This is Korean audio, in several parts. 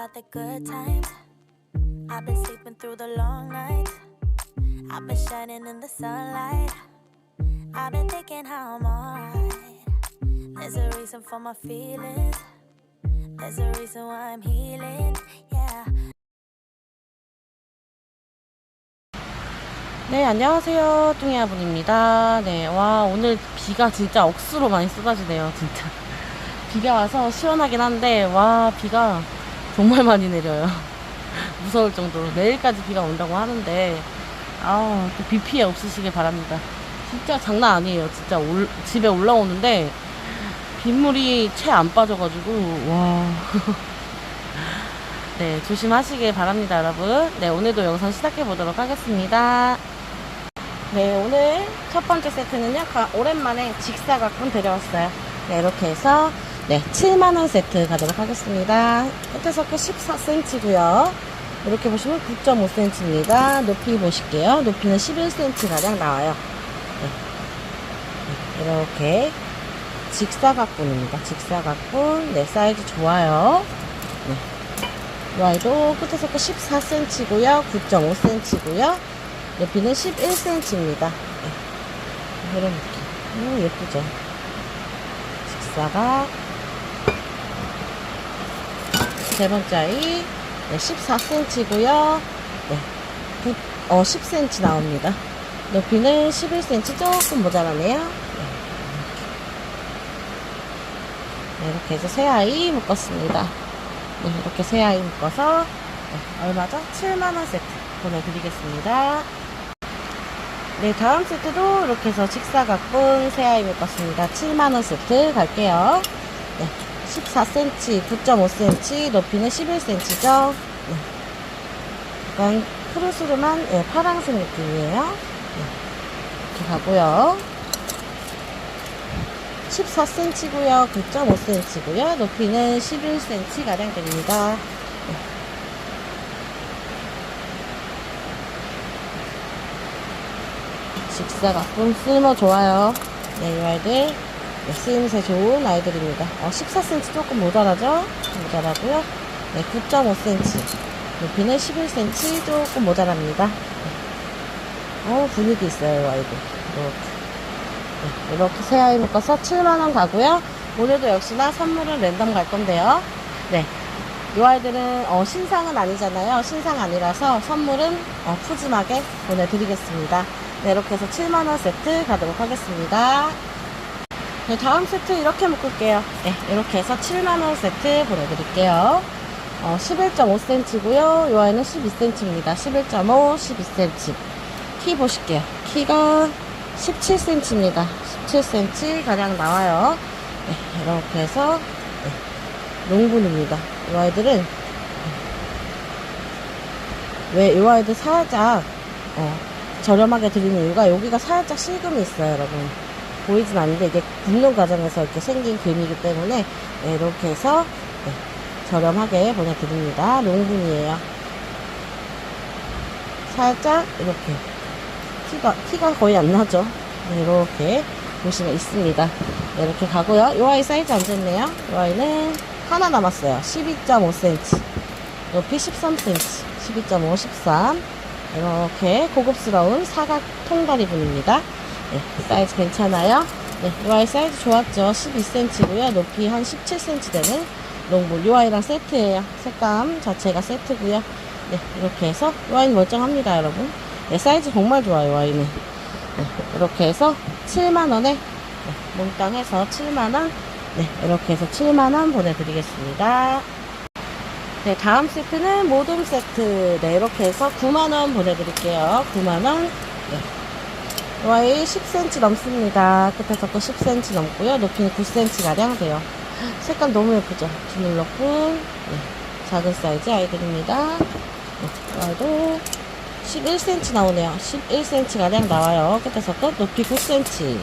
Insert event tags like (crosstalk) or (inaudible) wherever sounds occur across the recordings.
about the good times. I've been sleeping through the long nights. I've been shining in the sunlight. I've been thinking how I'm alright. There's a reason for my feelings. There's a reason why I'm healing. Yeah. 네, 안녕하세요. 뚱이아분입니다. 네, 와, 오늘 비가 진짜 억수로 많이 쏟아지네요, 진짜. 비가 와서 시원하긴 한데, 와, 비가 정말 많이 내려요. (laughs) 무서울 정도로. 내일까지 비가 온다고 하는데, 아우, 또비 피해 없으시길 바랍니다. 진짜 장난 아니에요. 진짜 올, 집에 올라오는데, 빗물이 채 안 빠져가지고, 와. (laughs) 네, 조심하시길 바랍니다, 여러분. 네, 오늘도 영상 시작해 보도록 하겠습니다. 네, 오늘 첫 번째 세트는요, 가- 오랜만에 직사각분 데려왔어요. 네, 이렇게 해서, 네, 7만원 세트 가도록 하겠습니다. 끝에서 끝 14cm고요 이렇게 보시면 9.5cm입니다. 높이 보실게요. 높이는 11cm가량 나와요. 네. 네, 이렇게 직사각분입니다. 직사각분, 네, 사이즈 좋아요. 네. 이 아이도 끝에서 끝 14cm고요. 9.5cm고요. 높이는 11cm입니다. 네. 이런 느낌. 오, 예쁘죠? 직사각. 세 번째 아이. 네, 14cm고요. 네. 9, 어, 10cm 나옵니다. 높이는 11cm 조금 모자라네요. 네. 네, 이렇게 해서 세 아이 묶었습니다. 네, 이렇게 세 아이 묶어서 네, 얼마죠? 7만원 세트 보내드리겠습니다. 네, 다음 세트도 이렇게 해서 직사각분 세 아이 묶었습니다. 7만원 세트 갈게요. 네, 14cm, 9.5cm, 높이는 11cm죠. 네. 약간 푸르스름한 네, 파랑색 느낌이에요. 네, 이렇게 가고요. 14cm고요. 9.5cm고요. 높이는 11cm 가량 됩니다. 네. 직사각분 쓸모 좋아요. 네, 이 아이들 네, 쓰임새 좋은 아이들입니다. 어, 14cm 조금 모자라죠? 모자라고요. 네, 9.5cm. 높이는 11cm 조금 모자랍니다. 네. 어, 분위기 있어요, 이 아이들. 이렇게. 네, 이렇게 새 아이 묶어서 7만원 가고요. 오늘도 역시나 선물은 랜덤 갈 건데요. 네. 이 아이들은 어, 신상은 아니잖아요. 신상 아니라서 선물은 어, 푸짐하게 보내드리겠습니다. 네, 이렇게 해서 7만원 세트 가도록 하겠습니다. 네, 다음 세트 이렇게 묶을게요. 네, 이렇게 해서 7만원 세트 보내드릴게요. 어, 11.5cm고요. 이 아이는 12cm입니다. 11.5, 12cm. 키 보실게요. 키가 17cm입니다. 17cm 가량 나와요. 네, 이렇게 해서 네, 농분입니다. 이 아이들은 왜이 아이들 살짝 어, 저렴하게 드리는 이유가 여기가 살짝 실금이 있어요, 여러분. 보이진 않는데 이게 굽는 과정에서 이렇게 생긴 금이기 때문에 네, 이렇게 해서 네, 저렴하게 보내드립니다. 농분이에요. 살짝 이렇게 티가, 티가 거의 안 나죠. 네, 이렇게 보시면 있습니다. 네, 이렇게 가고요. 이 아이 사이즈 안 됐네요. 이 아이는 하나 남았어요. 12.5cm. 높이 13cm. 12.5, 13. 이렇게 고급스러운 사각 통다리 분입니다. 네, 사이즈 괜찮아요. 네, 이 아이 사이즈 좋았죠. 12cm고요. 높이 한 17cm 되는 롱볼. 이 아이랑 세트예요. 색감 자체가 세트고요. 네, 이렇게 해서 이 아이는 멀쩡합니다, 여러분. 네, 사이즈 정말 좋아요, 이 아이는. 네, 이렇게 해서 7만원에 네, 몽땅 해서 7만원 네, 이렇게 해서 7만원 보내드리겠습니다. 네, 다음 세트는 모둠 세트. 네, 이렇게 해서 9만원 보내드릴게요. 9만원. 네. 와이 10cm 넘습니다. 끝에서 또 10cm 넘고요. 높이는 9cm 가량 돼요. 색감 너무 예쁘죠? 주물럭분. 네, 작은 사이즈 아이들입니다. 네, 와이도 11cm 나오네요. 11cm 가량 나와요. 끝에서 끝 높이 9cm.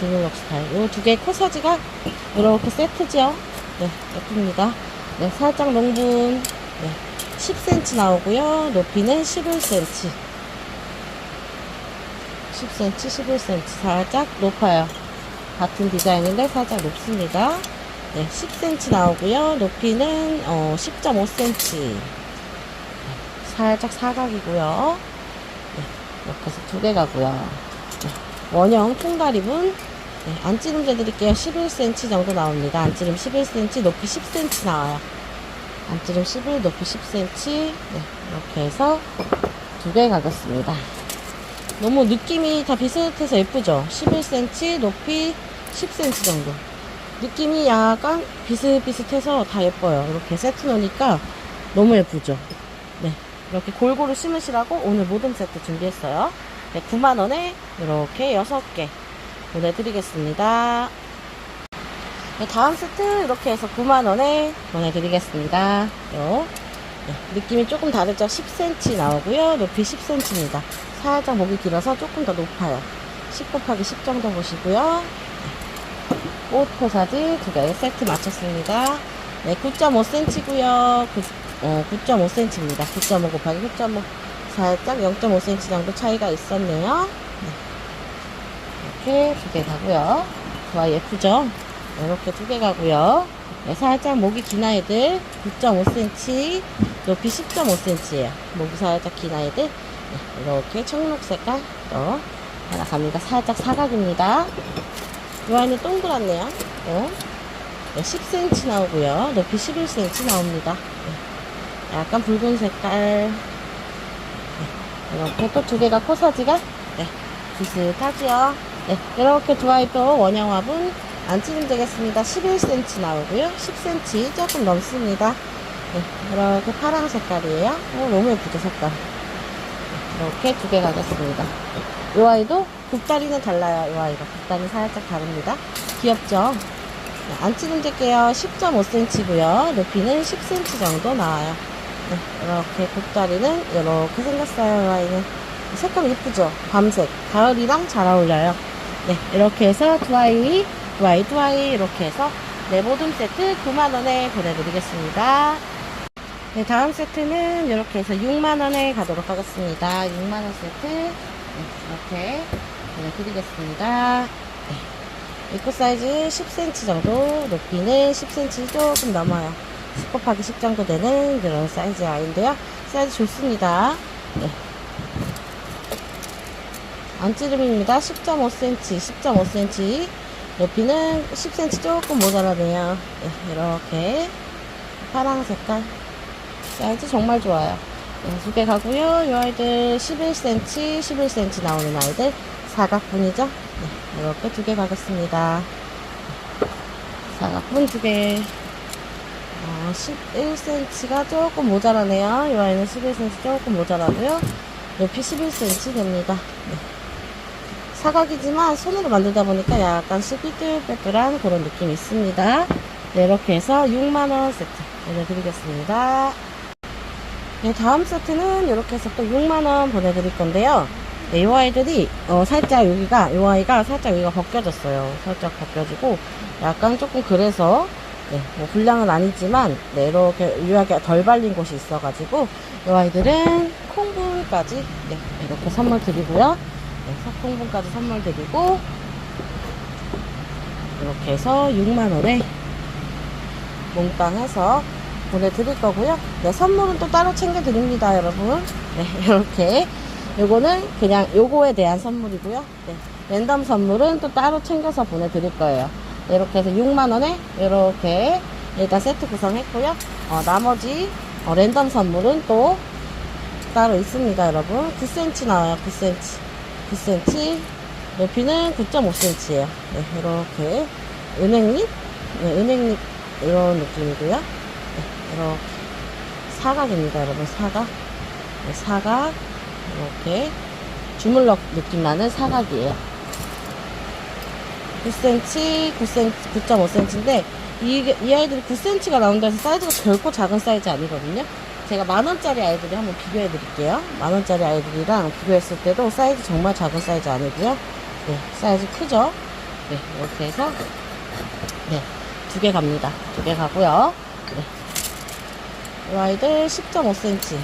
주물럭 스타일. 요두개코 사지가 이렇게 세트죠. 네, 예쁩니다. 네, 살짝 농분. 네, 10cm 나오고요. 높이는 11cm. 10cm, 11cm. 살짝 높아요. 같은 디자인인데 살짝 높습니다. 네, 10cm 나오고요. 높이는 어, 10.5cm. 살짝 사각이고요. 네, 이렇게 해서 두 개 가고요. 네, 원형 통다리분 네, 안찌름 재드릴게요. 11cm 정도 나옵니다. 안찌름 11cm, 높이 10cm 나와요. 안찌름 11, 높이 10cm. 네, 이렇게 해서 두 개 가겠습니다. 너무 느낌이 다 비슷해서 예쁘죠? 11cm, 높이 10cm 정도. 느낌이 약간 비슷비슷해서 다 예뻐요. 이렇게 세트 놓으니까 너무 예쁘죠? 네. 이렇게 골고루 심으시라고 오늘 모든 세트 준비했어요. 네, 9만원에 이렇게 6개 보내드리겠습니다. 네, 다음 세트 이렇게 해서 9만원에 보내드리겠습니다. 요. 네, 느낌이 조금 다르죠? 10cm 나오고요. 높이 10cm입니다. 살짝 목이 길어서 조금 더 높아요. 10 곱하기 10 정도 보시고요. 네. 꽃 포사지 두 개 세트 마쳤습니다. 네, 9.5cm고요. 9, 어, 9.5cm입니다. 9.5 곱하기 9.5 살짝 0.5cm 정도 차이가 있었네요. 네. 이렇게 두 개 가고요. 좋아 예쁘죠? 네, 이렇게 두 개 가고요. 네, 살짝 목이 긴 아이들 9.5cm, 높이 10.5cm예요. 목이 살짝 긴 아이들 네, 이렇게 청록 색깔 또 하나 갑니다. 살짝 사각입니다. 이 아이는 동그랗네요. 어? 네, 10cm 나오고요. 높이 11cm 나옵니다. 네, 약간 붉은 색깔. 네, 이렇게 또 두 개가 코사지가 네, 비슷하지요. 네, 이렇게 두 아이 또 원형 화분 안 찌면 되겠습니다. 11cm 나오고요. 10cm 조금 넘습니다. 네, 이렇게 파란 색깔이에요. 어, 너무 예쁘죠, 색깔. 네, 이렇게 두 개 가겠습니다. 이 아이도 굽다리는 달라요. 이 아이가 굽다리 살짝 다릅니다. 귀엽죠? 네, 안 찌는데게요. 10.5cm고요. 높이는 10cm 정도 나와요. 네, 이렇게 굽다리는 이렇게 생겼어요. 이 아이는 색감 이쁘죠? 밤색 가을이랑 잘 어울려요. 네, 이렇게 해서 두 아이, 아이 이렇게 해서 네 모든 세트 9만 원에 보내드리겠습니다. 네, 다음 세트는 이렇게 해서 6만 원에 가도록 하겠습니다. 6만 원 세트 네, 이렇게 보내드리겠습니다. 네. 입구 사이즈 10cm 정도, 높이는 10cm 조금 넘어요. 10 곱하기 10 정도 되는 그런 사이즈 아이인데요. 사이즈 좋습니다. 네. 안찌름입니다. 10.5cm, 10.5cm. 높이는 10cm 조금 모자라네요. 네, 이렇게 파랑 색깔. 사이즈 정말 좋아요. 네, 두개 가고요. 이 아이들 11cm, 11cm 나오는 아이들 사각분이죠. 네, 이렇게 두 개 가겠습니다. 사각분 두 개. 어, 11cm가 조금 모자라네요. 이 아이는 11cm 조금 모자라고요. 높이 11cm 됩니다. 네. 사각이지만 손으로 만들다 보니까 약간씩 삐뚤빼뚤한 그런 느낌이 있습니다. 네, 이렇게 해서 6만원 세트 보내드리겠습니다. 네, 다음 세트는 이렇게 해서 또 6만원 보내드릴 건데요. 네, 이 아이들이, 어, 살짝 여기가, 이 아이가 살짝 여기가 벗겨졌어요. 살짝 벗겨지고, 약간 조금 그래서, 네, 뭐 분량은 아니지만, 네, 이렇게 유하게 덜 발린 곳이 있어가지고, 이 아이들은 콩분까지, 네, 이렇게 선물 드리고요. 네, 석콩분까지 선물 드리고, 이렇게 해서 6만원에 몽땅 해서 보내드릴 거고요. 네, 선물은 또 따로 챙겨드립니다, 여러분. 네, (laughs) 이렇게. 요거는 그냥 요거에 대한 선물이고요. 네, 랜덤 선물은 또 따로 챙겨서 보내드릴 거예요. 네, 이렇게 해서 6만원에 이렇게 일단 세트 구성했고요. 어, 나머지 어, 랜덤 선물은 또 따로 있습니다, 여러분. 9cm 나와요, 9cm. 9cm. 높이는 9.5cm예요. 네, 이렇게. 은행잎? 네, 은행잎 이런 느낌이고요. 네, 이렇게 사각입니다, 여러분. 사각. 네, 사각. 이렇게 주물럭 느낌 나는 사각이에요. 9cm, 9cm, 9.5cm인데 이, 이 아이들이 9cm가 나온다 해서 사이즈가 결코 작은 사이즈 아니거든요. 제가 만원짜리 아이들이 한번 비교해 드릴게요. 만원짜리 아이들이랑 비교했을 때도 사이즈 정말 작은 사이즈 아니고요. 네, 사이즈 크죠? 네, 이렇게 해서 네, 두 개 갑니다. 두 개 가고요. 네. 이 아이들 10.5cm,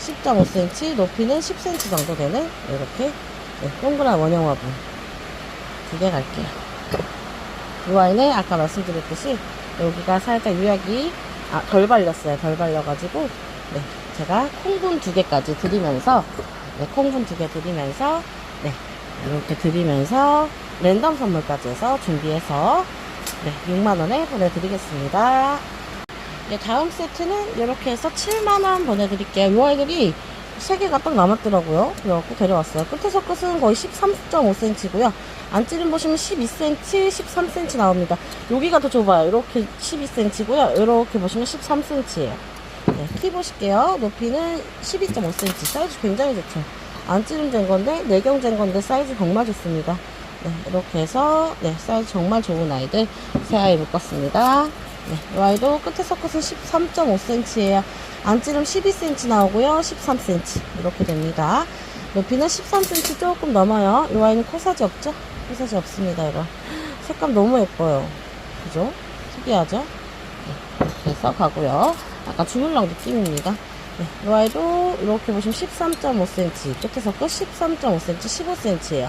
10.5cm, 높이는 10cm 정도 되는 이렇게 네, 동그란 원형 화분 두 개 갈게요. 이 아이는 아까 말씀드렸듯이 여기가 살짝 유약이 아, 덜 발렸어요. 덜 발려가지고 네, 제가 콩분 두 개까지 드리면서 네, 콩분 두 개 드리면서 네, 이렇게 드리면서 랜덤 선물까지 해서 준비해서 네, 6만원에 보내드리겠습니다. 네, 다음 세트는 이렇게 해서 7만원 보내드릴게요. 이 아이들이 3개가 딱 남았더라고요. 그래갖고 데려왔어요. 끝에서 끝은 거의 13.5cm고요. 안찌름 보시면 12cm, 13cm 나옵니다. 여기가 더 좁아요. 이렇게 12cm고요. 이렇게 보시면 13cm예요. 네, 키 보실게요. 높이는 12.5cm. 사이즈 굉장히 좋죠. 안찌름 된 건데, 내경 된 건데, 사이즈 정말 좋습니다. 네, 이렇게 해서, 네, 사이즈 정말 좋은 아이들, 새 아이 묶었습니다. 네, 이 아이도 끝에서 끝은 13.5cm예요. 안찌름 12cm 나오고요. 13cm. 이렇게 됩니다. 높이는 13cm 조금 넘어요. 이 아이는 코사지 없죠? 코사지 없습니다, 이거. 색감 너무 예뻐요. 그죠? 특이하죠? 네, 이렇게 해서 가고요. 약간 주물럭 느낌입니다. 네, 이 아이도 이렇게 보시면 13.5cm, 끝에서 끝 13.5cm, 15cm예요.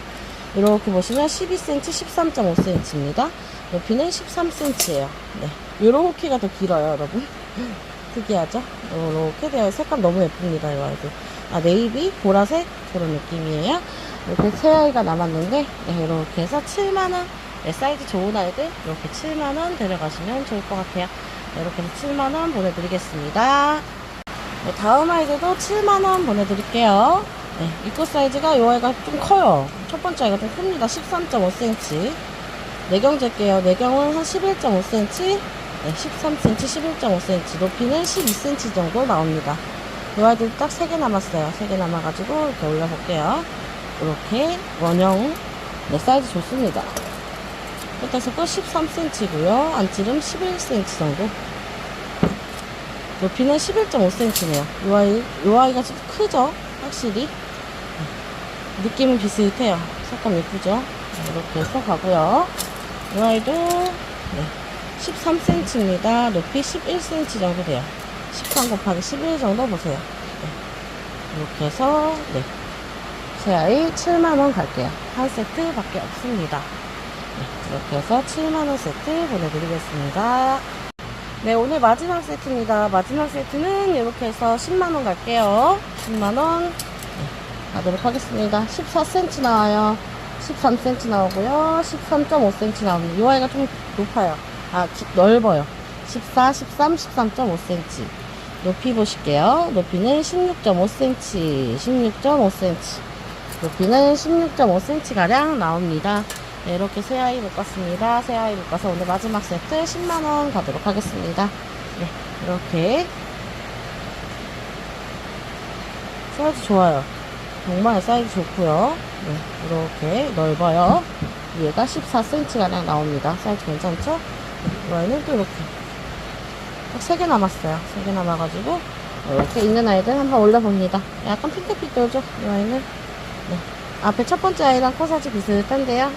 이렇게 보시면 12cm, 13.5cm입니다. 높이는 13cm예요. 네, 요런 키가 더 길어요, 여러분. (laughs) 특이하죠? 이렇게 되어 색감 너무 예쁩니다, 이 아이도. 아, 네이비, 보라색 그런 느낌이에요. 이렇게 세 아이가 남았는데 네, 이렇게 해서 7만원 네, 사이즈 좋은 아이들 이렇게 7만원 데려가시면 좋을 것 같아요. 네, 이렇게 해서 7만원 보내드리겠습니다. 네, 다음 아이들도 7만원 보내드릴게요. 네, 입구 사이즈가 이 아이가 좀 커요. 첫 번째 아이가 좀 큽니다. 13.5cm. 내경 잴게요. 내경은 한 11.5cm, 네, 13cm, 11.5cm. 높이는 12cm 정도 나옵니다. 이 아이들 딱 3개 남았어요. 3개 남아가지고 이렇게 올려볼게요. 이렇게 원형 네, 사이즈 좋습니다. 끝에서 끝 13cm고요. 안찌름 11cm 정도. 높이는 11.5cm네요. 이 아이, 이 아이가 좀 크죠? 확실히. 네. 느낌은 비슷해요. 색감 예쁘죠? 네, 이렇게 해서 가고요. 이 아이도 네, 13cm입니다. 높이 11cm 정도 돼요. 13 곱하기 11 정도 보세요. 네. 이렇게 해서 네. 새 아이 7만원 갈게요. 한 세트 밖에 없습니다. 네, 이렇게 해서 7만원 세트 보내드리겠습니다. 네, 오늘 마지막 세트입니다. 마지막 세트는 이렇게 해서 10만원 갈게요. 10만원 네, 가도록 하겠습니다. 14cm 나와요. 13cm 나오고요. 13.5cm 나옵니다. 이 아이가 좀 높아요. 아, 기- 넓어요. 14, 13, 13.5cm. 높이 보실게요. 높이는 16.5cm, 16.5cm. 높이는 16.5cm가량 나옵니다. 네, 이렇게 새 아이 묶었습니다. 새 아이 묶어서 오늘 마지막 세트 10만원 가도록 하겠습니다. 네, 이렇게. 사이즈 좋아요. 정말 사이즈 좋고요. 네, 이렇게 넓어요. 위에가 14cm가량 나옵니다. 사이즈 괜찮죠? 네, 이거는 또 이렇게. 딱 3개 남았어요. 3개 남아가지고, 이렇게 있는 아이들 한번 올려봅니다. 약간 핑크빛 돌죠? 이 아이는. 네. 앞에 첫 번째 아이랑 코사지 비슷한데요.